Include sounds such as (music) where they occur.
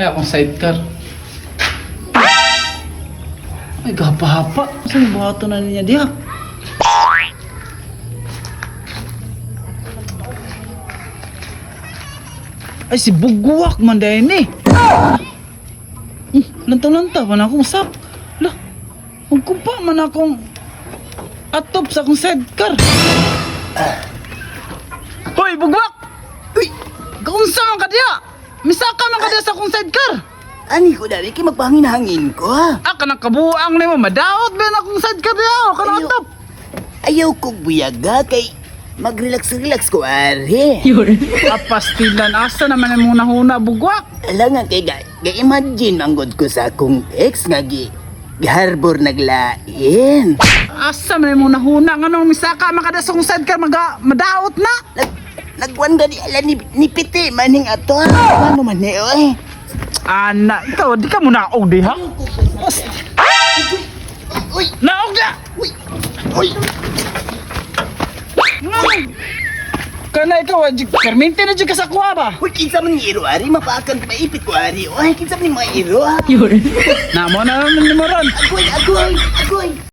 Ay, akong sidecar. Ay, gapa-hapa. Saan yung buhato na niya diha? Ay, si Buguwak man dahil ni. Hmm, lanta-lanta pa na akong sak. Lah, magkumpa man akong atop sa akong sidecar. Hoy, Buguwak! Uy, kaunsa man ka diha? Misaka man ka diha sa akong sidecar. Ani ko dali kay magpangin-hangin ko ha. Ah, kanang kabuang ni mo, madaot ba na akong sidecar diha? Kanang Ayaw. atop. Ayaw kong buyaga kay mag-relax-relax ko ari. Apastilan, asa naman yung muna huna, Buguwak? Ala nga kay ga, ga imagine ang god ko sa akong ex nga gi harbor naglain. Asa man yung muna huna? Nga nung misaka man ka sa akong sidecar, maga, madaot na. Nag nagwan gani ala ni, ni piti maning ato ha. Ano man ni oy. Ana, ikaw, di ka muna og diha? Uy, Naog na! uy. Uy. Kana ikaw, ah, permente na dyan ka sa kuha ba? Uy, kinsa man ni iro ari mapakan maipit ko ari. Uy, kinsa man ni mga iro ha. (laughs) Namo na naman ni mo ron. Agoy, agoy, agoy.